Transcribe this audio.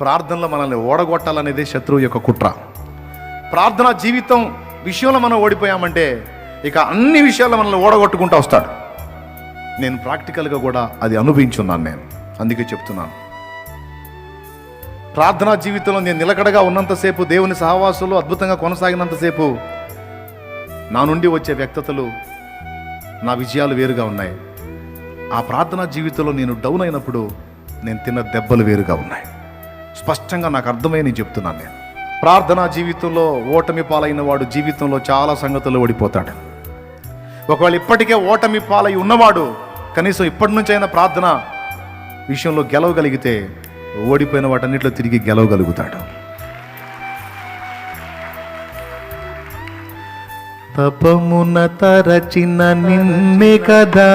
ప్రార్థనలో మనల్ని ఓడగొట్టాలనేది శత్రువు యొక్క కుట్ర. ప్రార్థన జీవితం విషయంలో మనం ఓడిపోయామంటే ఇక అన్ని విషయాల్లో మనల్ని ఓడగొట్టుకుంటూ వస్తాడు. నేను ప్రాక్టికల్గా కూడా అది అనుభవించున్నాను నేను. అందుకే చెప్తున్నాను. ప్రార్థనా జీవితంలో నేను నిలకడగా ఉన్నంతసేపు దేవుని సహవాసంలో అద్భుతంగా కొనసాగినంతసేపు నా నుండి వచ్చే వ్యక్తతలు నా విజయాలు వేరుగా ఉన్నాయి. ఆ ప్రార్థనా జీవితంలో నేను డౌన్ అయినప్పుడు నేను తిన్న దెబ్బలు వేరుగా ఉన్నాయి. స్పష్టంగా నాకు అర్థమై నేను చెప్తున్నాను నేను. ప్రార్థనా జీవితంలో ఓటమి పాలైన వాడు జీవితంలో చాలా సంగతులు ఓడిపోతాడు. ఒకవేళ ఇప్పటికే ఓటమి పాలై ఉన్నవాడు కనీసం ఇప్పటి నుంచైనా ప్రార్థన విషయంలో గెలవగలిగితే ఓడిపోయిన వాటన్నిటిలో తిరిగి గెలవగలుగుతాడు. తపమున తరచిన నిన్నే కదా.